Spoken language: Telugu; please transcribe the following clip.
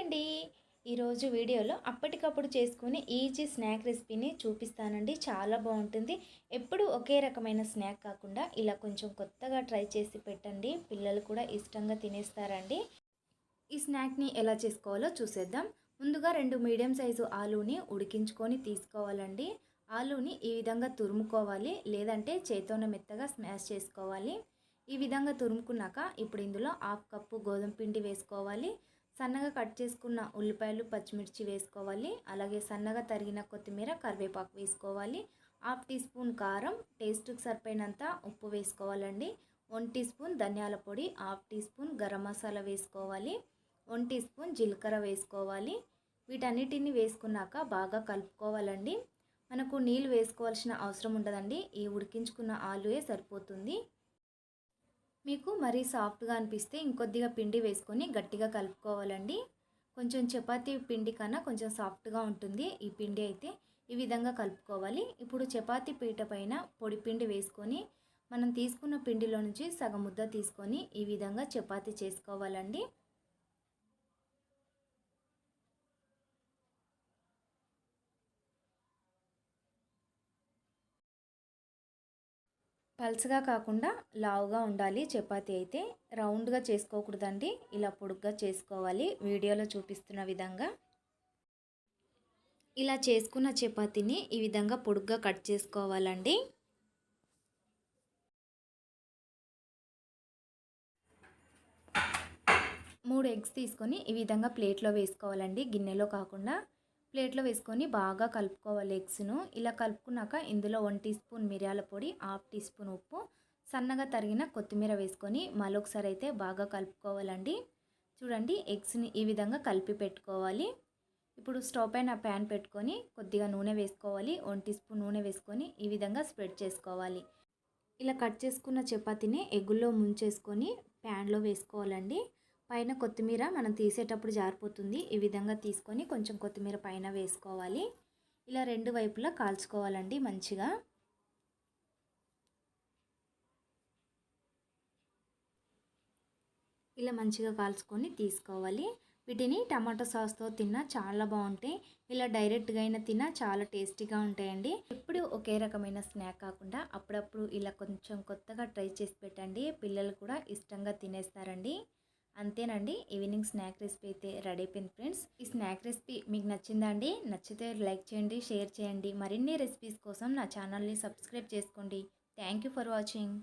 అండి. ఈరోజు వీడియోలో అప్పటికప్పుడు చేసుకునే ఈజీ స్నాక్ రెసిపీని చూపిస్తానండి. చాలా బాగుంటుంది. ఎప్పుడు ఒకే రకమైన స్నాక్ కాకుండా ఇలా కొంచెం కొత్తగా ట్రై చేసి పెట్టండి. పిల్లలు కూడా ఇష్టంగా తినేస్తారండి. ఈ స్నాక్ని ఎలా చేసుకోవాలో చూసేద్దాం. ముందుగా రెండు మీడియం సైజు ఆలూని ఉడికించుకొని తీసుకోవాలండి. ఆలూని ఈ విధంగా తురుముకోవాలి లేదంటే చేతోన మెత్తగా స్మాష్ చేసుకోవాలి. ఈ విధంగా తురుముకున్నాక ఇప్పుడు ఇందులో హాఫ్ కప్పు గోధుమ పిండి వేసుకోవాలి. సన్నగా కట్ చేసుకున్న ఉల్లిపాయలు పచ్చిమిర్చి వేసుకోవాలి. అలాగే సన్నగా తరిగిన కొత్తిమీర కరివేపాకు వేసుకోవాలి. హాఫ్ టీ స్పూన్ కారం టేస్ట్కి సరిపోయినంత ఉప్పు వేసుకోవాలండి. వన్ టీ స్పూన్ ధనియాల పొడి half teaspoon garam masala వేసుకోవాలి. వన్ టీ స్పూన్ జీలకర్ర వేసుకోవాలి. వీటన్నిటిని వేసుకున్నాక బాగా కలుపుకోవాలండి. మనకు నీళ్ళు వేసుకోవాల్సిన అవసరం ఉండదండి. ఈ ఉడికించుకున్న ఆలుయే సరిపోతుంది. మీకు మరీ సాఫ్ట్గా అనిపిస్తే ఇంకొద్దిగా పిండి వేసుకొని గట్టిగా కలుపుకోవాలండి. కొంచెం చపాతీ పిండి కన్నా కొంచెం సాఫ్ట్గా ఉంటుంది ఈ పిండి అయితే. ఈ విధంగా కలుపుకోవాలి. ఇప్పుడు చపాతీ పీట పైన పొడి పిండి వేసుకొని మనం తీసుకున్న పిండిలో నుంచి సగం ముద్ద తీసుకొని ఈ విధంగా చపాతీ చేసుకోవాలండి. పల్చగా కాకుండా లావుగా ఉండాలి. చపాతీ అయితే రౌండ్గా చేసుకోకూడదండి. ఇలా పొడుగ్గా చేసుకోవాలి. వీడియోలో చూపిస్తున్న విధంగా. ఇలా చేసుకున్న చపాతీని ఈ విధంగా పొడుగ్గా కట్ చేసుకోవాలండి. మూడు ఎగ్స్ తీసుకొని ఈ విధంగా ప్లేట్లో వేసుకోవాలండి. గిన్నెలో కాకుండా ప్లేట్లో వేసుకొని బాగా కలుపుకోవాలి ఎగ్స్ను. ఇలా కలుపుకున్నాక ఇందులో వన్ టీ స్పూన్ మిరియాల పొడి హాఫ్ టీ స్పూన్ ఉప్పు సన్నగా తరిగిన కొత్తిమీర వేసుకొని మరొకసారి అయితే బాగా కలుపుకోవాలండి. చూడండి ఎగ్స్ని ఈ విధంగా కలిపి పెట్టుకోవాలి. ఇప్పుడు స్టవ్ పైన ప్యాన్ పెట్టుకొని కొద్దిగా నూనె వేసుకోవాలి. వన్ టీ స్పూన్ నూనె వేసుకొని ఈ విధంగా స్ప్రెడ్ చేసుకోవాలి. ఇలా కట్ చేసుకున్న చపాతీని ఎగ్గుల్లో ముంచేసుకొని ప్యాన్లో వేసుకోవాలండి. పైన కొత్తిమీర మనం తీసేటప్పుడు జారిపోతుంది. ఈ విధంగా తీసుకొని కొంచెం కొత్తిమీర పైన వేసుకోవాలి. ఇలా రెండు వైపులా కాల్చుకోవాలండి మంచిగా. ఇలా మంచిగా కాల్చుకొని తీసుకోవాలి. వీటిని టమాటో సాస్తో తిన్నా చాలా బాగుంటాయి. ఇలా డైరెక్ట్గా అయినా తిన్నా చాలా టేస్టీగా ఉంటాయండి. ఎప్పుడు ఒకే రకమైన స్నాక్ కాకుండా అప్పుడప్పుడు ఇలా కొంచెం కొత్తగా ట్రై చేసి పెట్టండి. పిల్లలు కూడా ఇష్టంగా తినేస్తారండి. అంతేనండి. ఈవినింగ్ స్నాక్ రెసిపీ అయితే రెడీ అయిపోయింది ఫ్రెండ్స్. ఈ స్నాక్ రెసిపీ మీకు నచ్చిందా అండి నచ్చితే లైక్ చేయండి షేర్ చేయండి. మరిన్ని రెసిపీస్ కోసం నా ఛానల్ని సబ్స్క్రైబ్ చేసుకోండి. Thank for watching.